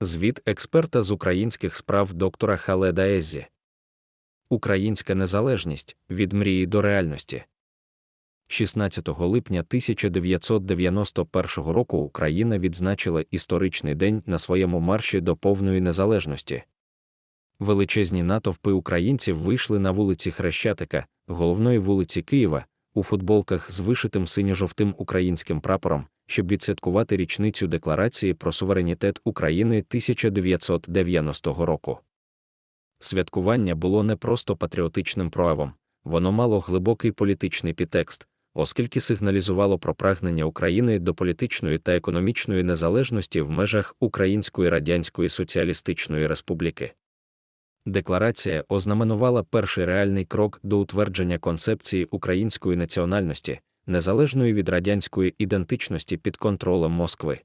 Звіт експерта з українських справ доктора Халеда Еззі. Українська незалежність від мрії до реальності. 16 липня 1991 року Україна відзначила історичний день на своєму марші до повної незалежності. Величезні натовпи українців вийшли на вулиці Хрещатика, головної вулиці Києва, у футболках з вишитим синьо-жовтим українським прапором, щоб відсвяткувати річницю Декларації про суверенітет України 1990 року. Святкування було не просто патріотичним проявом, воно мало глибокий політичний підтекст, оскільки сигналізувало про прагнення України до політичної та економічної незалежності в межах Української Радянської Соціалістичної Республіки. Декларація ознаменувала перший реальний крок до утвердження концепції української національності, незалежної від радянської ідентичності під контролем Москви.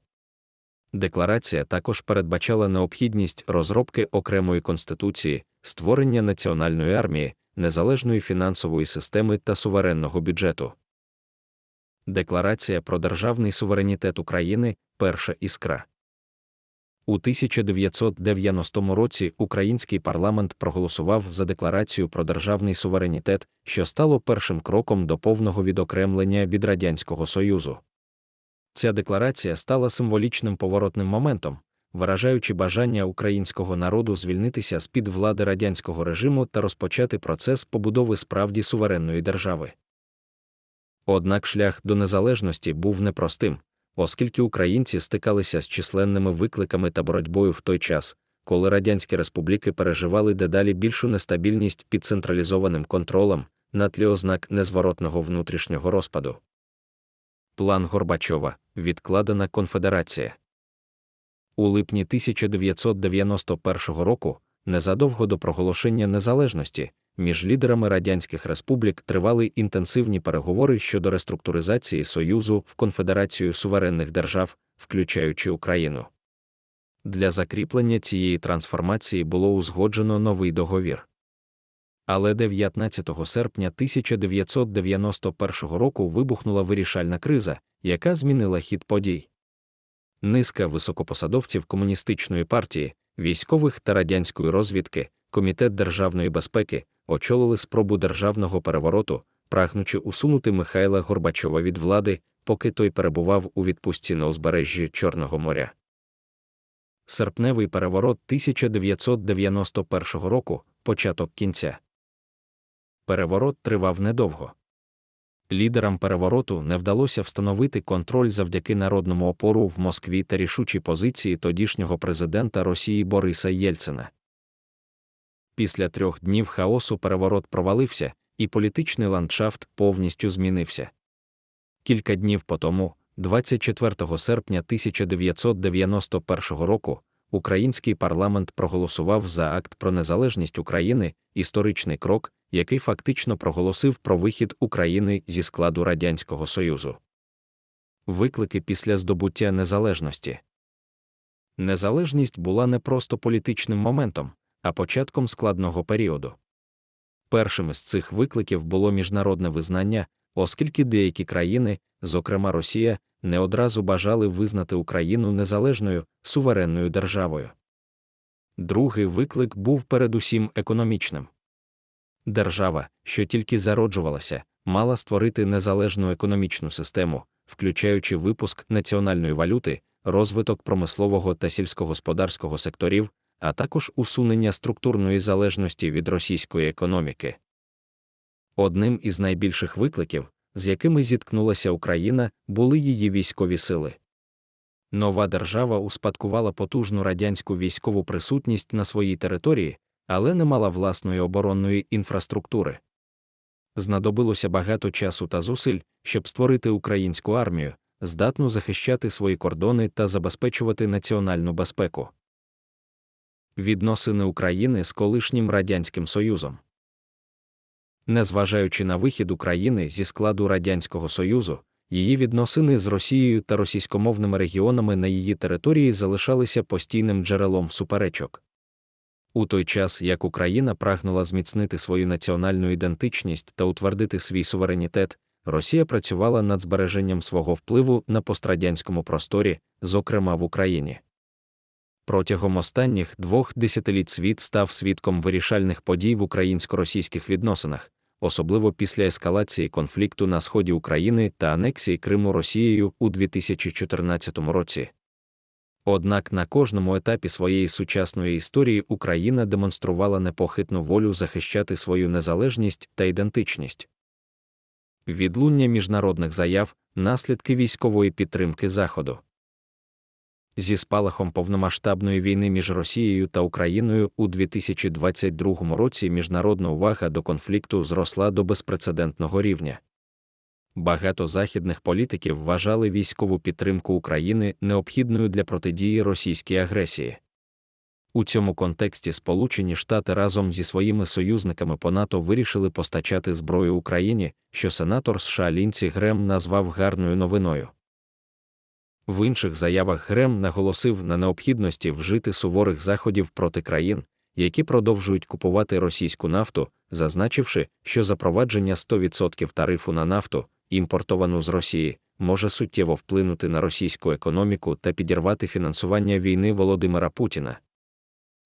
Декларація також передбачала необхідність розробки окремої конституції, створення національної армії, незалежної фінансової системи та суверенного бюджету. Декларація про державний суверенітет України перша іскра. У 1990 році український парламент проголосував за декларацію про державний суверенітет, що стало першим кроком до повного відокремлення від Радянського Союзу. Ця декларація стала символічним поворотним моментом, виражаючи бажання українського народу звільнитися з під влади радянського режиму та розпочати процес побудови справді суверенної держави. Однак шлях до незалежності був непростим оскільки українці стикалися з численними викликами та боротьбою в той час, коли радянські республіки переживали дедалі більшу нестабільність під централізованим контролем на тлі ознак незворотного внутрішнього розпаду. План Горбачова відкладена конфедерація. У липні 1991 року, незадовго до проголошення незалежності, між лідерами радянських республік тривали інтенсивні переговори щодо реструктуризації Союзу в Конфедерацію суверенних держав, включаючи Україну. Для закріплення цієї трансформації було узгоджено новий договір. Але 19 серпня 1991 року вибухнула вирішальна криза, яка змінила хід подій. Низка високопосадовців комуністичної партії, військових та радянської розвідки, Комітет державної безпеки, очолили спробу державного перевороту, прагнучи усунути Михайла Горбачова від влади, поки той перебував у відпустці на узбережжі Чорного моря. Серпневий переворот 1991 року початок кінця. Переворот тривав недовго. Лідерам перевороту не вдалося встановити контроль завдяки народному опору в Москві та рішучій позиції тодішнього президента Росії Бориса Єльцина. Після трьох днів хаосу переворот провалився, і політичний ландшафт повністю змінився. Кілька днів по тому, 24 серпня 1991 року, український парламент проголосував за акт про незалежність України, історичний крок, який фактично проголосив про вихід України зі складу Радянського Союзу. Виклики після здобуття незалежності. Незалежність була не просто політичним моментом а початком складного періоду. Першим із цих викликів було міжнародне визнання, оскільки деякі країни, зокрема Росія, не одразу бажали визнати Україну незалежною суверенною державою. Другий виклик був передусім економічним. Держава, що тільки зароджувалася, мала створити незалежну економічну систему, включаючи випуск національної валюти, розвиток промислового та сільськогосподарського секторів, а також усунення структурної залежності від російської економіки. Одним із найбільших викликів, з якими зіткнулася Україна, були її військові сили. Нова держава успадкувала потужну радянську військову присутність на своїй території, але не мала власної оборонної інфраструктури. Знадобилося багато часу та зусиль, щоб створити українську армію, здатну захищати свої кордони та забезпечувати національну безпеку відносини України з колишнім Радянським Союзом. Незважаючи на вихід України зі складу Радянського Союзу, її відносини з Росією та російськомовними регіонами на її території залишалися постійним джерелом суперечок. У той час як Україна прагнула зміцнити свою національну ідентичність та утвердити свій суверенітет, Росія працювала над збереженням свого впливу на пострадянському просторі, зокрема в Україні. Протягом останніх двох десятиліть світ став свідком вирішальних подій в українсько-російських відносинах, особливо після ескалації конфлікту на сході України та анексії Криму Росією у 2014 році. Однак на кожному етапі своєї сучасної історії Україна демонструвала непохитну волю захищати свою незалежність та ідентичність. Відлуння міжнародних заяв, наслідки військової підтримки Заходу. Зі спалахом повномасштабної війни між Росією та Україною у 2022 році міжнародна увага до конфлікту зросла до безпрецедентного рівня. Багато західних політиків вважали військову підтримку України необхідною для протидії російській агресії. У цьому контексті Сполучені Штати разом зі своїми союзниками по НАТО вирішили постачати зброю Україні, що сенатор США Лінці Грем назвав гарною новиною. В інших заявах Грем наголосив на необхідності вжити суворих заходів проти країн, які продовжують купувати російську нафту, зазначивши, що запровадження 100% тарифу на нафту, імпортовану з Росії, може суттєво вплинути на російську економіку та підірвати фінансування війни Володимира Путіна.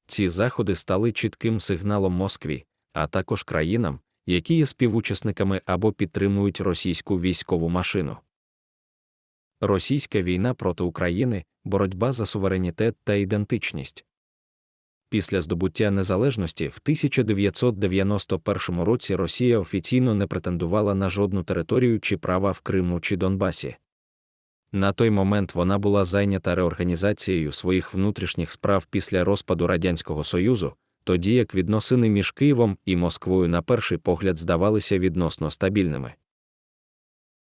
Ці заходи стали чітким сигналом Москві, а також країнам, які є співучасниками або підтримують російську військову машину. Російська війна проти України, боротьба за суверенітет та ідентичність. Після здобуття незалежності в 1991 році Росія офіційно не претендувала на жодну територію чи права в Криму чи Донбасі. На той момент вона була зайнята реорганізацією своїх внутрішніх справ після розпаду Радянського Союзу, тоді як відносини між Києвом і Москвою на перший погляд здавалися відносно стабільними.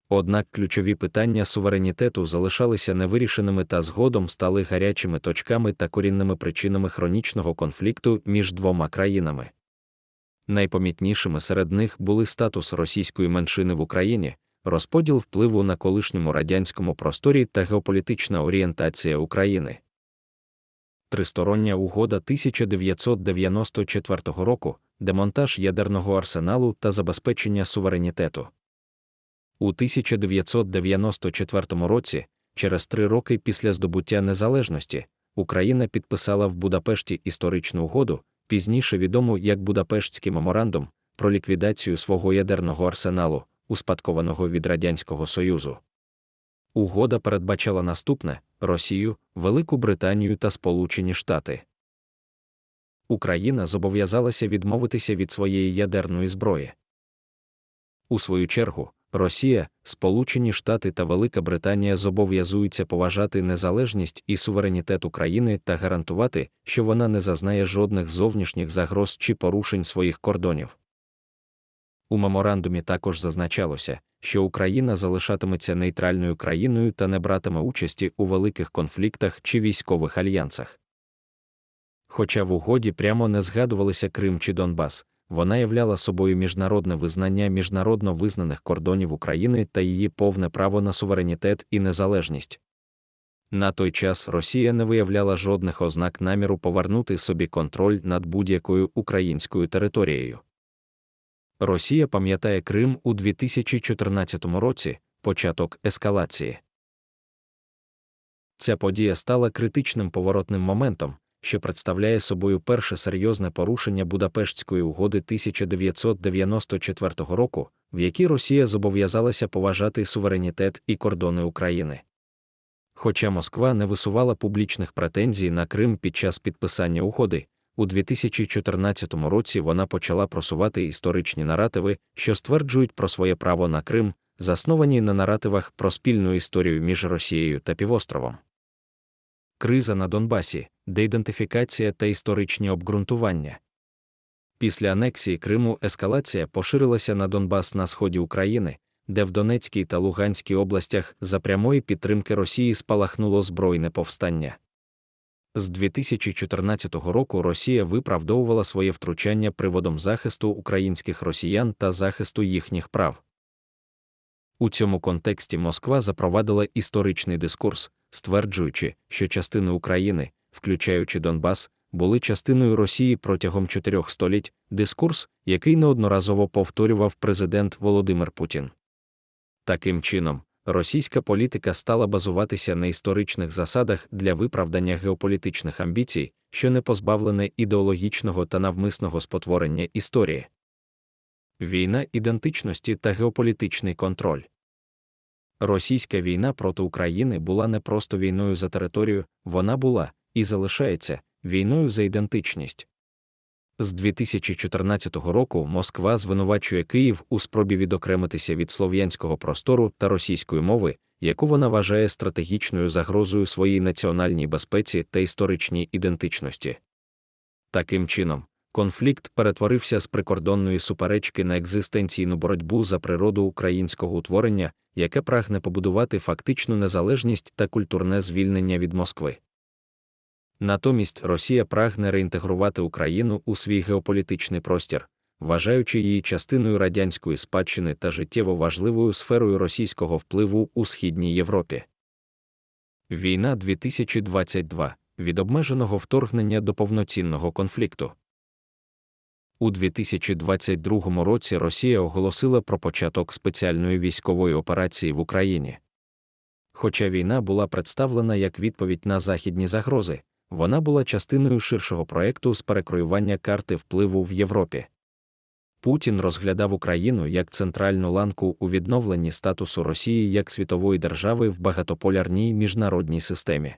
Однак ключові питання суверенітету залишалися невирішеними та згодом стали гарячими точками та корінними причинами хронічного конфлікту між двома країнами. Найпомітнішими серед них були статус російської меншини в Україні, розподіл впливу на колишньому радянському просторі та геополітична орієнтація України. Тристороння угода 1994 року, демонтаж ядерного арсеналу та забезпечення суверенітету. У 1994 році, через три роки після здобуття незалежності, Україна підписала в Будапешті історичну угоду, пізніше відому як Будапештський меморандум, про ліквідацію свого ядерного арсеналу, успадкованого від Радянського Союзу. Угода передбачала наступне Росію, Велику Британію та Сполучені Штати. Україна зобов'язалася відмовитися від своєї ядерної зброї. У свою чергу, Росія, Сполучені Штати та Велика Британія зобов'язуються поважати незалежність і суверенітет України та гарантувати, що вона не зазнає жодних зовнішніх загроз чи порушень своїх кордонів. У меморандумі також зазначалося, що Україна залишатиметься нейтральною країною та не братиме участі у великих конфліктах чи військових альянсах. Хоча в угоді прямо не згадувалися Крим чи Донбас, вона являла собою міжнародне визнання міжнародно визнаних кордонів України та її повне право на суверенітет і незалежність. На той час Росія не виявляла жодних ознак наміру повернути собі контроль над будь-якою українською територією. Росія пам'ятає Крим у 2014 році, початок ескалації. Ця подія стала критичним поворотним моментом, що представляє собою перше серйозне порушення Будапештської угоди 1994 року, в якій Росія зобов'язалася поважати суверенітет і кордони України. Хоча Москва не висувала публічних претензій на Крим під час підписання угоди, у 2014 році вона почала просувати історичні наративи, що стверджують про своє право на Крим, засновані на наративах про спільну історію між Росією та півостровом. Криза на Донбасі, деідентифікація та історичні обґрунтування. Після анексії Криму ескалація поширилася на Донбас на сході України, де в Донецькій та Луганській областях за прямої підтримки Росії спалахнуло збройне повстання. З 2014 року Росія виправдовувала своє втручання приводом захисту українських росіян та захисту їхніх прав. У цьому контексті Москва запровадила історичний дискурс, стверджуючи, що частини України, включаючи Донбас, були частиною Росії протягом чотирьох століть, дискурс, який неодноразово повторював президент Володимир Путін. Таким чином, російська політика стала базуватися на історичних засадах для виправдання геополітичних амбіцій, що не позбавлене ідеологічного та навмисного спотворення історії. Війна ідентичності та геополітичний контроль. Російська війна проти України була не просто війною за територію, вона була і залишається війною за ідентичність. З 2014 року Москва звинувачує Київ у спробі відокремитися від слов'янського простору та російської мови, яку вона вважає стратегічною загрозою своїй національній безпеці та історичній ідентичності. Таким чином, конфлікт перетворився з прикордонної суперечки на екзистенційну боротьбу за природу українського утворення, яке прагне побудувати фактичну незалежність та культурне звільнення від Москви. Натомість Росія прагне реінтегрувати Україну у свій геополітичний простір, вважаючи її частиною радянської спадщини та життєво важливою сферою російського впливу у Східній Європі. Війна 2022 від обмеженого вторгнення до повноцінного конфлікту. У 2022 році Росія оголосила про початок спеціальної військової операції в Україні. Хоча війна була представлена як відповідь на західні загрози, вона була частиною ширшого проекту з перекроювання карти впливу в Європі. Путін розглядав Україну як центральну ланку у відновленні статусу Росії як світової держави в багатополярній міжнародній системі.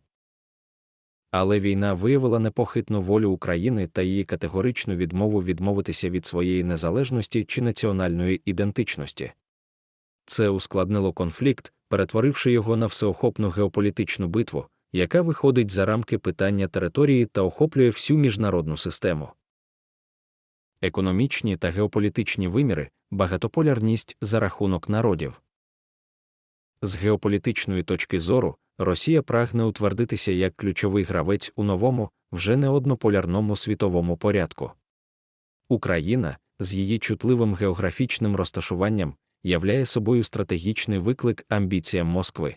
Але війна виявила непохитну волю України та її категоричну відмову відмовитися від своєї незалежності чи національної ідентичності. Це ускладнило конфлікт, перетворивши його на всеохопну геополітичну битву, яка виходить за рамки питання території та охоплює всю міжнародну систему. Економічні та геополітичні виміри, багатополярність за рахунок народів. З геополітичної точки зору Росія прагне утвердитися як ключовий гравець у новому, вже не однополярному світовому порядку. Україна з її чутливим географічним розташуванням являє собою стратегічний виклик амбіціям Москви.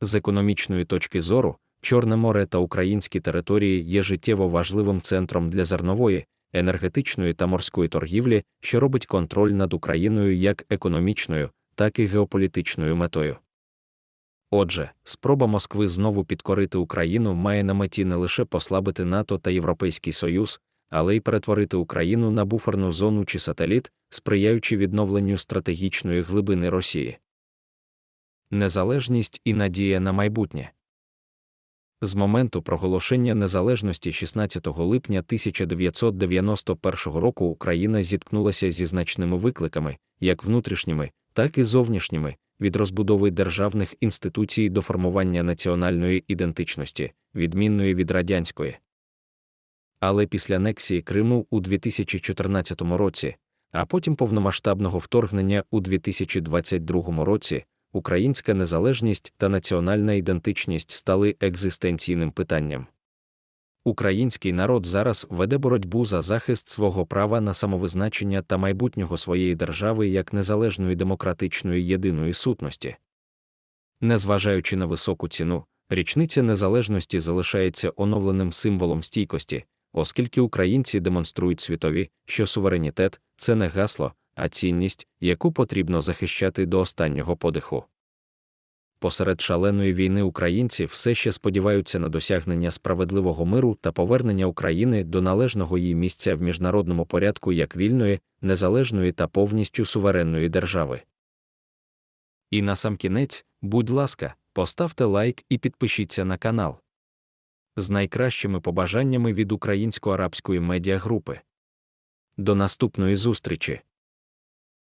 З економічної точки зору, Чорне море та українські території є життєво важливим центром для зернової, енергетичної та морської торгівлі, що робить контроль над Україною як економічною, так і геополітичною метою. Отже, спроба Москви знову підкорити Україну має на меті не лише послабити НАТО та Європейський Союз, але й перетворити Україну на буферну зону чи сателіт, сприяючи відновленню стратегічної глибини Росії. Незалежність і надія на майбутнє. З моменту проголошення незалежності 16 липня 1991 року Україна зіткнулася зі значними викликами, як внутрішніми, так і зовнішніми, від розбудови державних інституцій до формування національної ідентичності, відмінної від радянської. Але після анексії Криму у 2014 році, а потім повномасштабного вторгнення у 2022 році, українська незалежність та національна ідентичність стали екзистенційним питанням. Український народ зараз веде боротьбу за захист свого права на самовизначення та майбутнього своєї держави як незалежної демократичної єдиної сутності. Незважаючи на високу ціну, річниця незалежності залишається оновленим символом стійкості, оскільки українці демонструють світові, що суверенітет це не гасло, а цінність, яку потрібно захищати до останнього подиху. Посеред шаленої війни українці все ще сподіваються на досягнення справедливого миру та повернення України до належного її місця в міжнародному порядку як вільної, незалежної та повністю суверенної держави. І насамкінець, будь ласка, поставте лайк і підпишіться на канал. З найкращими побажаннями від українсько-арабської медіагрупи. До наступної зустрічі!